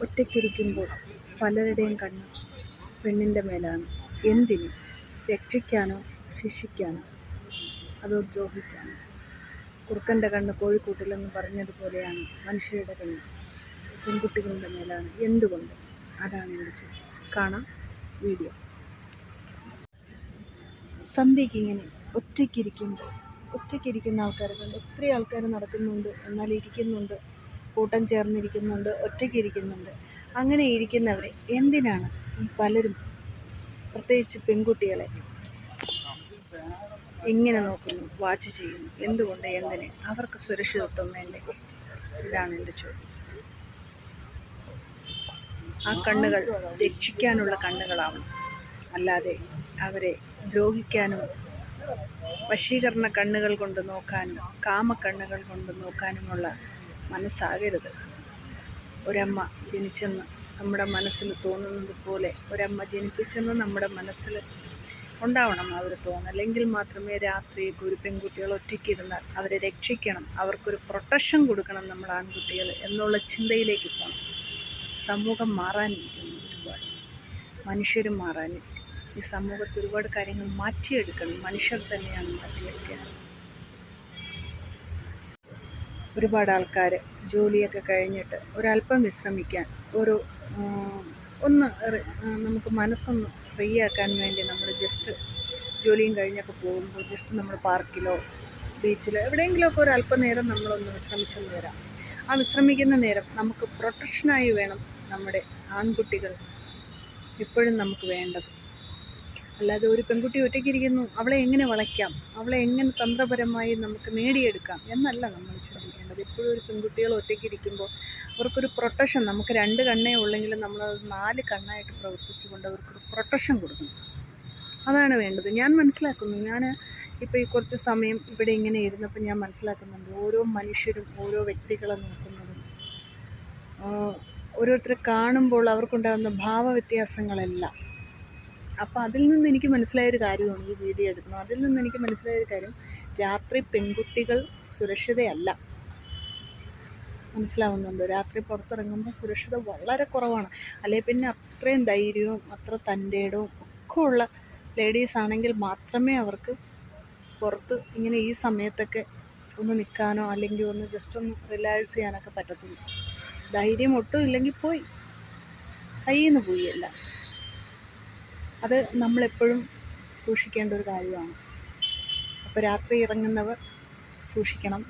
ഒറ്റയ്ക്കിരിക്കുമ്പോൾ പലരുടെയും കണ്ണ് പെണ്ണിന്റെ മേലാണ്. എന്തിന്? രക്ഷിക്കാനോ ശിക്ഷിക്കാനോ? അതോ ദ്രോഹിക്കാനോ? കുറുക്കന്റെ കണ്ണ് കോഴിക്കൂട്ടിലെന്ന് പറഞ്ഞതുപോലെയാണ് മനുഷ്യരുടെ കണ്ണ്. പെൺകുട്ടികളുടെ മേലാണ്. എന്തുകൊണ്ട്? അതാണ് ചോദ്യം. കാണാം വീഡിയോ. സന്ധ്യയ്ക്ക് ഇങ്ങനെ ഒറ്റയ്ക്കിരിക്കുമ്പോൾ ഒറ്റയ്ക്കിരിക്കുന്ന ആൾക്കാരെ കണ്ട് ഒത്തിരി ആൾക്കാർ നടക്കുന്നുണ്ട് എന്നാൽ ഇരിക്കുന്നുണ്ട്. കൂട്ടം ചേർന്നിരിക്കുന്നുണ്ട് ഒറ്റയ്ക്കിരിക്കുന്നുണ്ട്. അങ്ങനെ ഇരിക്കുന്നവരെ എന്തിനാണ് ഈ പലരും പ്രത്യേകിച്ച് പെൺകുട്ടികളെ ഇങ്ങനെ നോക്കുന്നു വാച്ച് ചെയ്യുന്നു? എന്തുകൊണ്ട് എന്തിന്? അവർക്ക് സുരക്ഷിതത്വം വേണ്ടേ? ഇതാണ് എന്റെ ചോദ്യം. ആ കണ്ണുകൾ രക്ഷിക്കാനുള്ള കണ്ണുകളാവണം. അല്ലാതെ അവരെ ദ്രോഹിക്കാനും വശീകരണ കണ്ണുകൾ കൊണ്ട് നോക്കാനും കാമക്കണ്ണുകൾ കൊണ്ട് നോക്കാനുമുള്ള മനസ്സാകരുത്. ഒരമ്മ ജനിച്ചെന്ന് നമ്മുടെ മനസ്സിൽ തോന്നുന്നത് പോലെ ഒരമ്മ ജനിപ്പിച്ചെന്ന് നമ്മുടെ മനസ്സിൽ ഉണ്ടാവണം അവർ അല്ലെങ്കിൽ മാത്രമേ രാത്രിയൊക്കെ ഒരു പെൺകുട്ടികൾ ഒറ്റയ്ക്കിരുന്നാൽ അവരെ രക്ഷിക്കണം. അവർക്കൊരു പ്രൊട്ടക്ഷൻ കൊടുക്കണം നമ്മൾ ആൺകുട്ടികൾ എന്നുള്ള ചിന്തയിലേക്ക് പോകണം. സമൂഹം മാറാനിരിക്കുന്നു ഒരുപാട്. മനുഷ്യരും മാറാനിരിക്കുന്നു. ഈ സമൂഹത്തിൽ ഒരുപാട് കാര്യങ്ങൾ മാറ്റിയെടുക്കണം. മനുഷ്യർ തന്നെയാണ് മാറ്റിയെടുക്കേണ്ടത്. ഒരുപാട് ആൾക്കാർ ജോലിയൊക്കെ കഴിഞ്ഞിട്ട് ഒരല്പം വിശ്രമിക്കാൻ ഒരു ഒന്ന് നമുക്ക് മനസ്സൊന്ന് ഫ്രീ ആക്കാൻ വേണ്ടി നമ്മൾ ജസ്റ്റ് ജോലിയും കഴിഞ്ഞൊക്കെ പോകുമ്പോൾ ജസ്റ്റ് നമ്മൾ പാർക്കിലോ ബീച്ചിലോ എവിടെയെങ്കിലുമൊക്കെ ഒരു അല്പനേരം നമ്മളൊന്ന് വിശ്രമിച്ചെന്ന് വരാം. ആ വിശ്രമിക്കുന്ന നേരം നമുക്ക് പ്രൊട്ടക്ഷനായി വേണം നമ്മുടെ ആൺകുട്ടികൾ ഇപ്പോഴും നമുക്ക് വേണ്ടത്. അല്ലാതെ ഒരു പെൺകുട്ടി ഒറ്റയ്ക്കിരിക്കുന്നു അവളെ എങ്ങനെ വളയ്ക്കാം? അവളെ എങ്ങനെ തന്ത്രപരമായി നമുക്ക് നേടിയെടുക്കാം? എന്നല്ല നമ്മൾ ചിന്തിക്കേണ്ടത്. എപ്പോഴും ഒരു പെൺകുട്ടികൾ ഒറ്റയ്ക്കിരിക്കുമ്പോൾ അവർക്കൊരു പ്രൊട്ടക്ഷൻ നമുക്ക് രണ്ട് കണ്ണേ ഉള്ളെങ്കിലും നമ്മൾ നാല് കണ്ണായിട്ട് പ്രവർത്തിച്ചുകൊണ്ട് അവർക്കൊരു പ്രൊട്ടക്ഷൻ കൊടുക്കണം. അതാണ് വേണ്ടത്. ഞാൻ മനസ്സിലാക്കുന്നു. ഞാൻ ഇപ്പോൾ ഈ കുറച്ച് സമയം ഇവിടെ ഇങ്ങനെ ഇരുന്നപ്പോൾ ഞാൻ മനസ്സിലാക്കുന്നുണ്ട്. ഓരോ മനുഷ്യരും ഓരോ വ്യക്തികളെ നോക്കുന്നതും ഓരോരുത്തരെ കാണുമ്പോൾ അവർക്കുണ്ടാകുന്ന ഭാവവ്യത്യാസങ്ങളെല്ലാം. അപ്പോൾ അതിൽ നിന്ന് എനിക്ക് മനസ്സിലായൊരു കാര്യമാണ് ഈ വീഡിയോ എടുക്കുന്നത്. അതിൽ നിന്ന് എനിക്ക് മനസ്സിലായൊരു കാര്യം രാത്രി പെൺകുട്ടികൾ സുരക്ഷിതയല്ല. മനസ്സിലാവുന്നുണ്ട്? രാത്രി പുറത്തിറങ്ങുമ്പോൾ സുരക്ഷിത വളരെ കുറവാണ്. അല്ലെ പിന്നെ അത്രയും ധൈര്യവും അത്ര തന്റെടവും ഒക്കെ ഉള്ള ലേഡീസ് ആണെങ്കിൽ മാത്രമേ അവർക്ക് പുറത്ത് ഇങ്ങനെ ഈ സമയത്തൊക്കെ ഒന്ന് നിൽക്കാനോ അല്ലെങ്കിൽ ഒന്ന് ജസ്റ്റ് ഒന്ന് റിലാക്സ് ചെയ്യാനൊക്കെ പറ്റത്തുള്ളൂ. ധൈര്യം ഒട്ടും ഇല്ലെങ്കിൽ പോയി. കയ്യിൽ നിന്ന് പോയി എല്ലാം. അത് നമ്മളെപ്പോഴും സൂക്ഷിക്കേണ്ട ഒരു കാര്യമാണ്. അപ്പോൾ രാത്രി ഇറങ്ങുന്നവർ സൂക്ഷിക്കണം.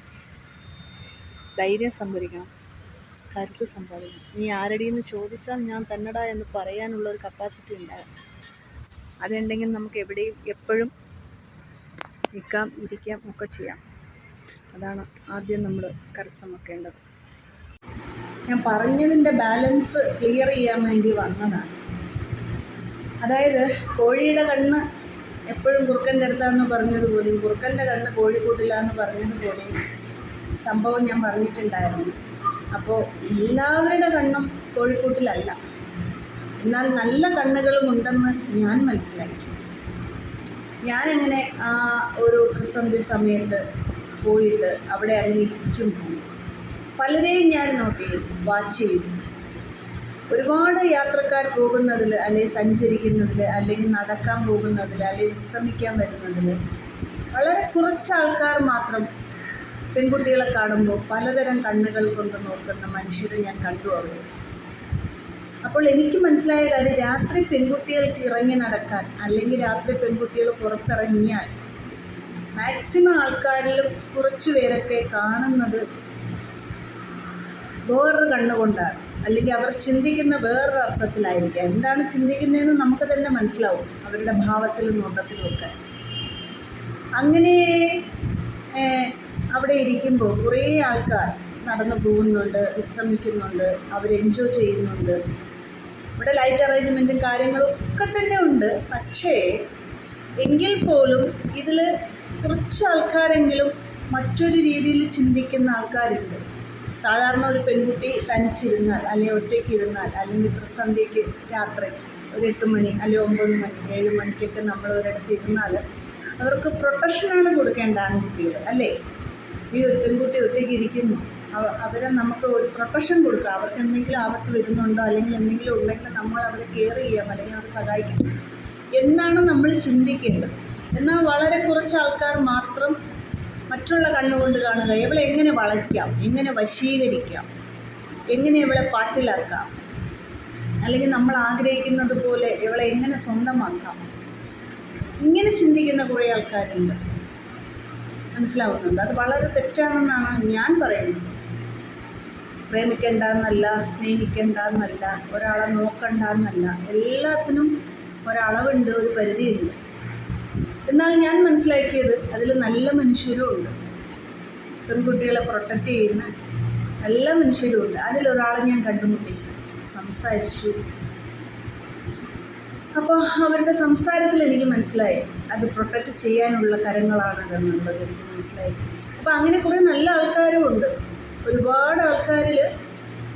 ധൈര്യം സംഭരിക്കണം. കരുത്ത് സമ്പാദിക്കണം നീ ആരടിയെന്ന് ചോദിച്ചാൽ ഞാൻ തന്നടാ എന്ന് പറയാനുള്ള ഒരു കപ്പാസിറ്റി ഉണ്ടാകണം അതുണ്ടെങ്കിൽ നമുക്ക് എവിടെയും എപ്പോഴും നിൽക്കാം ഇരിക്കാം ഒക്കെ ചെയ്യാം. അതാണ് ആദ്യം നമ്മൾ കരസ്ഥമാക്കേണ്ടത്. ഞാൻ പറഞ്ഞതിന്റെ ബാലൻസ് ക്ലിയർ ചെയ്യാൻ വേണ്ടി വന്നതാണ്. അതായത് കോഴിയുടെ കണ്ണ് എപ്പോഴും കുറുക്കന്റെ അടുത്താന്ന് പറഞ്ഞതുപോലെയും കുറുക്കന്റെ കണ്ണ് കോഴിക്കൂട്ടിലാന്ന് പറഞ്ഞതുപോലെയും സംഭവം ഞാൻ പറഞ്ഞിട്ടുണ്ടായിരുന്നു. അപ്പോൾ എല്ലാവരുടെ കണ്ണും കോഴിക്കൂട്ടിലല്ല. എന്നാൽ നല്ല കണ്ണുകളും ഉണ്ടെന്ന് ഞാൻ മനസ്സിലാക്കി. ഞാനങ്ങനെ ആ ഒരു പ്രതിസന്ധി സമയത്ത് പോയിട്ട് അവിടെ അങ്ങനെ ഇരിക്കുമ്പോൾ പലരെയും ഞാൻ നോട്ട് ചെയ്തു വാച്ച് ചെയ്തു. ഒരുപാട് യാത്രക്കാർ പോകുന്നതിൽ അല്ലെങ്കിൽ സഞ്ചരിക്കുന്നതിൽ അല്ലെങ്കിൽ നടക്കാൻ പോകുന്നതിൽ അല്ലെങ്കിൽ വിശ്രമിക്കാൻ വരുന്നതിൽ വളരെ കുറച്ച് ആൾക്കാർ മാത്രം പെൺകുട്ടികളെ കാണുമ്പോൾ പലതരം കണ്ണുകൾ കൊണ്ട് നോക്കുന്ന മനുഷ്യരെ ഞാൻ കണ്ടു അവിടെ. അപ്പോൾ എനിക്ക് മനസ്സിലായ കാര്യം രാത്രി പെൺകുട്ടികൾക്ക് ഇറങ്ങി നടക്കാൻ അല്ലെങ്കിൽ രാത്രി പെൺകുട്ടികൾ പുറത്തിറങ്ങിയാൽ മാക്സിമം ആൾക്കാരിലും കുറച്ച് പേരൊക്കെ കാണുന്നത് വേറൊരു കണ്ണുകൊണ്ടാണ്. അല്ലെങ്കിൽ അവർ ചിന്തിക്കുന്ന വേറൊരു അർത്ഥത്തിലായിരിക്കാം. എന്താണ് ചിന്തിക്കുന്നതെന്ന് നമുക്ക് തന്നെ മനസ്സിലാവും. അവരുടെ ഭാവത്തിലും നോട്ടത്തിലും ഒക്കെ. അങ്ങനെ അവിടെ ഇരിക്കുമ്പോൾ കുറേ ആൾക്കാർ നടന്നു പോകുന്നുണ്ട് വിശ്രമിക്കുന്നുണ്ട് അവർ എൻജോയ് ചെയ്യുന്നുണ്ട്. ഇവിടെ ലൈറ്റ് അറേഞ്ച്മെന്റും കാര്യങ്ങളും ഒക്കെ തന്നെ ഉണ്ട്. പക്ഷേ എങ്കിൽ പോലും ഇതിൽ കുറച്ച് ആൾക്കാരെങ്കിലും മറ്റൊരു രീതിയിൽ ചിന്തിക്കുന്ന ആൾക്കാരുണ്ട്. സാധാരണ ഒരു പെൺകുട്ടി തനിച്ചിരുന്നാൽ അല്ലെങ്കിൽ ഒറ്റയ്ക്ക് ഇരുന്നാൽ അല്ലെങ്കിൽ പ്രസന്ധിക്ക് രാത്രി ഒരു എട്ട് മണി അല്ലെങ്കിൽ ഒമ്പത് മണി ഏഴ് മണിക്കൊക്കെ നമ്മൾ ഒരിടത്ത് ഇരുന്നാൽ അവർക്ക് പ്രൊട്ടക്ഷനാണ് കൊടുക്കേണ്ട ആൺകുട്ടികൾ അല്ലേ? ഈ ഒരു പെൺകുട്ടി ഒറ്റയ്ക്ക് ഇരിക്കുന്നു അവരെ നമുക്ക് ഒരു പ്രൊട്ടക്ഷൻ കൊടുക്കുക അവർക്ക് എന്തെങ്കിലും ആപത്ത് വരുന്നുണ്ടോ അല്ലെങ്കിൽ എന്തെങ്കിലും ഉണ്ടെങ്കിൽ നമ്മൾ അവരെ കെയർ ചെയ്യാം അല്ലെങ്കിൽ അവരെ സഹായിക്കാം. എന്നാണ് നമ്മൾ ചിന്തിക്കേണ്ടത്. എന്നാൽ വളരെ കുറച്ച് ആൾക്കാർ മാത്രം മറ്റുള്ള കണ്ണുകൊണ്ട് കാണുക. ഇവളെ എങ്ങനെ വളയ്ക്കാം? എങ്ങനെ വശീകരിക്കാം? എങ്ങനെ ഇവളെ പാട്ടിലാക്കാം? അല്ലെങ്കിൽ നമ്മൾ ആഗ്രഹിക്കുന്നത് പോലെ ഇവളെ എങ്ങനെ സ്വന്തമാക്കാം? ഇങ്ങനെ ചിന്തിക്കുന്ന കുറേ ആൾക്കാരുണ്ട്. മനസ്സിലാവുന്നുണ്ട്. അത് വളരെ തെറ്റാണെന്നാണ് ഞാൻ പറയുന്നത്. പ്രേമിക്കേണ്ട എന്നല്ല സ്നേഹിക്കേണ്ട എന്നല്ല ഒരാളെ നോക്കണ്ട എന്നല്ല എല്ലാത്തിനും ഒരളവുണ്ട് ഒരു പരിധിയുണ്ട്. എന്നാൽ ഞാൻ മനസ്സിലാക്കിയത്. അതിൽ നല്ല മനുഷ്യരും ഉണ്ട്. പെൺകുട്ടികളെ പ്രൊട്ടക്റ്റ് ചെയ്യുന്ന നല്ല മനുഷ്യരും ഉണ്ട്. അതിലൊരാളെ ഞാൻ കണ്ടുമുട്ടി. സംസാരിച്ചു. അപ്പോൾ അവരുടെ സംസാരത്തിൽ എനിക്ക് മനസ്സിലായി. അത് പ്രൊട്ടക്റ്റ് ചെയ്യാനുള്ള കരങ്ങളാണ് അതെന്നുള്ളത് എനിക്ക് മനസ്സിലായി. അപ്പോൾ അങ്ങനെ കുറേ നല്ല ആൾക്കാരും ഉണ്ട്. ഒരുപാട് ആൾക്കാരിൽ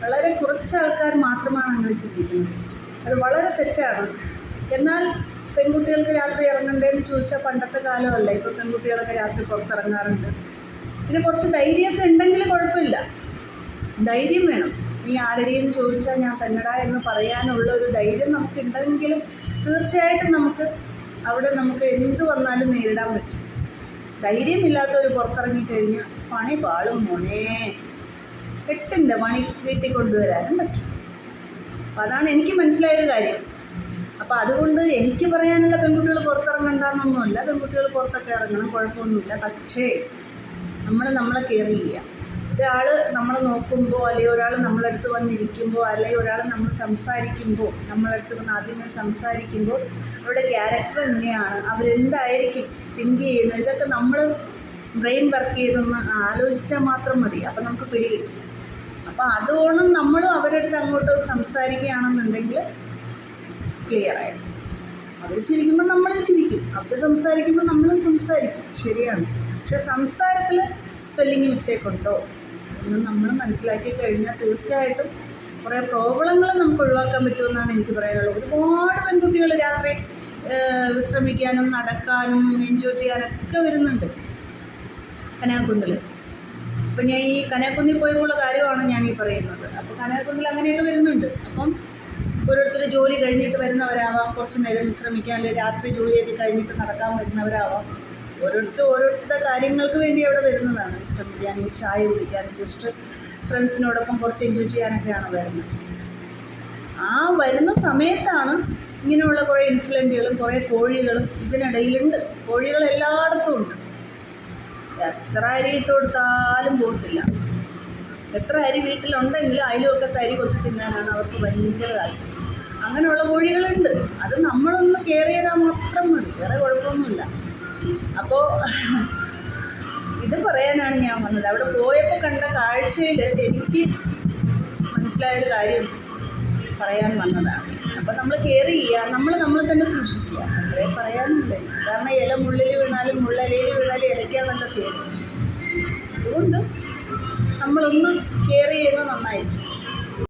വളരെ കുറച്ച് ആൾക്കാർ മാത്രമാണ് അങ്ങനെ ചിന്തിക്കുന്നത്. അത് വളരെ തെറ്റാണ്. എന്നാൽ പെൺകുട്ടികൾക്ക് രാത്രി ഇറങ്ങണ്ടേന്ന് ചോദിച്ചാൽ പണ്ടത്തെ കാലമല്ല. ഇപ്പോൾ പെൺകുട്ടികളൊക്കെ രാത്രി പുറത്തിറങ്ങാറുണ്ട്. പിന്നെ കുറച്ച് ധൈര്യമൊക്കെ ഉണ്ടെങ്കിൽ കുഴപ്പമില്ല. ധൈര്യം വേണം. നീ ആരുടെയെന്ന് ചോദിച്ചാൽ ഞാൻ തന്നടാ എന്ന് പറയാനുള്ള ഒരു ധൈര്യം നമുക്കുണ്ടെങ്കിലും തീർച്ചയായിട്ടും നമുക്ക് അവിടെ നമുക്ക് എന്ത് വന്നാലും നേരിടാൻ പറ്റും. ധൈര്യമില്ലാത്തവർ പുറത്തിറങ്ങി കഴിഞ്ഞാൽ പണി പാളും മോനെ. എട്ടിന്റെ പണി വീട്ടിൽ കൊണ്ടുവരാനും പറ്റും. അപ്പം അതാണ് എനിക്ക് മനസ്സിലായൊരു കാര്യം. അപ്പോൾ അതുകൊണ്ട് എനിക്ക് പറയാനുള്ള പെൺകുട്ടികൾ പുറത്തിറങ്ങണ്ടെന്നൊന്നുമല്ല. പെൺകുട്ടികൾ പുറത്തൊക്കെ ഇറങ്ങണം കുഴപ്പമൊന്നുമില്ല. പക്ഷേ നമ്മൾ നമ്മളെ കെയർ ചെയ്യുക. ഒരാൾ നമ്മളെ നോക്കുമ്പോൾ അല്ലെങ്കിൽ ഒരാൾ നമ്മളടുത്ത് വന്നിരിക്കുമ്പോൾ അല്ലെങ്കിൽ ഒരാൾ നമ്മൾ സംസാരിക്കുമ്പോൾ നമ്മളടുത്ത് വന്ന് ആദ്യമേ സംസാരിക്കുമ്പോൾ അവരുടെ ക്യാരക്ടർ എങ്ങനെയാണ് അവരെന്തായിരിക്കും തിങ്ക് ചെയ്യുന്നത്? ഇതൊക്കെ നമ്മൾ ബ്രെയിൻ വർക്ക് ചെയ്തൊന്ന് ആലോചിച്ചാൽ മാത്രം മതി. അപ്പം നമുക്ക് പിടി കിട്ടും അപ്പോൾ അതുകൊണ്ട് നമ്മളും അവരടുത്ത് അങ്ങോട്ട് സംസാരിക്കുകയാണെന്നുണ്ടെങ്കിൽ ക്ലിയർ ആയിരിക്കും അവർ ചിരിക്കുമ്പോൾ നമ്മളും ചിരിക്കും. അവർ സംസാരിക്കുമ്പോൾ നമ്മളും സംസാരിക്കും. ശരിയാണ്. പക്ഷെ സംസാരത്തിൽ സ്പെല്ലിങ് മിസ്റ്റേക്ക് ഉണ്ടോ എന്ന് നമ്മൾ മനസ്സിലാക്കി കഴിഞ്ഞാൽ തീർച്ചയായിട്ടും കുറേ പ്രോബ്ലങ്ങൾ നമുക്ക് ഒഴിവാക്കാൻ പറ്റുമെന്നാണ് എനിക്ക് പറയാനുള്ളത്. ഒരുപാട് പെൺകുട്ടികൾ രാത്രി വിശ്രമിക്കാനും നടക്കാനും എൻജോയ് ചെയ്യാനൊക്കെ വരുന്നുണ്ട്. കനാകുന്നിൽ അപ്പം ഞാൻ ഈ കനാക്കുന്നിൽ പോയപ്പോഴുള്ള കാര്യമാണ് ഞാൻ ഈ പറയുന്നത്. അപ്പോൾ കനാക്കുന്നിൽ അങ്ങനെയൊക്കെ വരുന്നുണ്ട്. അപ്പം ഓരോരുത്തർ ജോലി കഴിഞ്ഞിട്ട് വരുന്നവരാവാം കുറച്ച് നേരം വിശ്രമിക്കാൻ അല്ലെങ്കിൽ രാത്രി ജോലിയൊക്കെ കഴിഞ്ഞിട്ട് നടക്കാൻ വരുന്നവരാവാം. ഓരോരുത്തർ ഓരോരുത്തരുടെ കാര്യങ്ങൾക്ക് വേണ്ടി അവിടെ വരുന്നതാണ്. വിശ്രമിക്കാനും ചായ കുടിക്കാനും ജസ്റ്റ് ഫ്രണ്ട്സിനോടൊപ്പം കുറച്ച് എൻജോയ് ചെയ്യാനൊക്കെയാണ് വരുന്നത്. ആ വരുന്ന സമയത്താണ് ഇങ്ങനെയുള്ള കുറേ ഇൻസിഡന്റുകളും കുറേ കോഴികളും ഇതിനിടയിലുണ്ട്. കോഴികൾ എല്ലായിടത്തും ഉണ്ട്. എത്ര അരി ഇട്ട് കൊടുത്താലും പോകത്തില്ല. എത്ര അരി വീട്ടിലുണ്ടെങ്കിലും അയലുമൊക്കെ തരി കൊത്തി തിന്നാനാണ് അവർക്ക് ഭയങ്കര താല്പര്യം. അങ്ങനെയുള്ള കോഴികളുണ്ട്. അത് നമ്മളൊന്ന് കെയർ ചെയ്താൽ മാത്രം മതി. വേറെ കുഴപ്പമൊന്നുമില്ല. അപ്പോൾ ഇത് പറയാനാണ് ഞാൻ വന്നത്. അവിടെ പോയപ്പോൾ കണ്ട കാഴ്ചയിൽ എനിക്ക് മനസ്സിലായൊരു കാര്യം പറയാൻ വന്നതാണ്. അപ്പം നമ്മൾ കെയർ ചെയ്യുക നമ്മൾ നമ്മൾ തന്നെ സൂക്ഷിക്കുക. അത്രേ പറയാനുണ്ട് കാരണം ഇല മുള്ളിൽ വീണാലും മുള്ളലയിൽ വീണാലും ഇലയ്ക്കാണല്ലോ കേട്. അതുകൊണ്ട് നമ്മളൊന്ന് കെയർ ചെയ്യുന്നത് നന്നായിരിക്കും.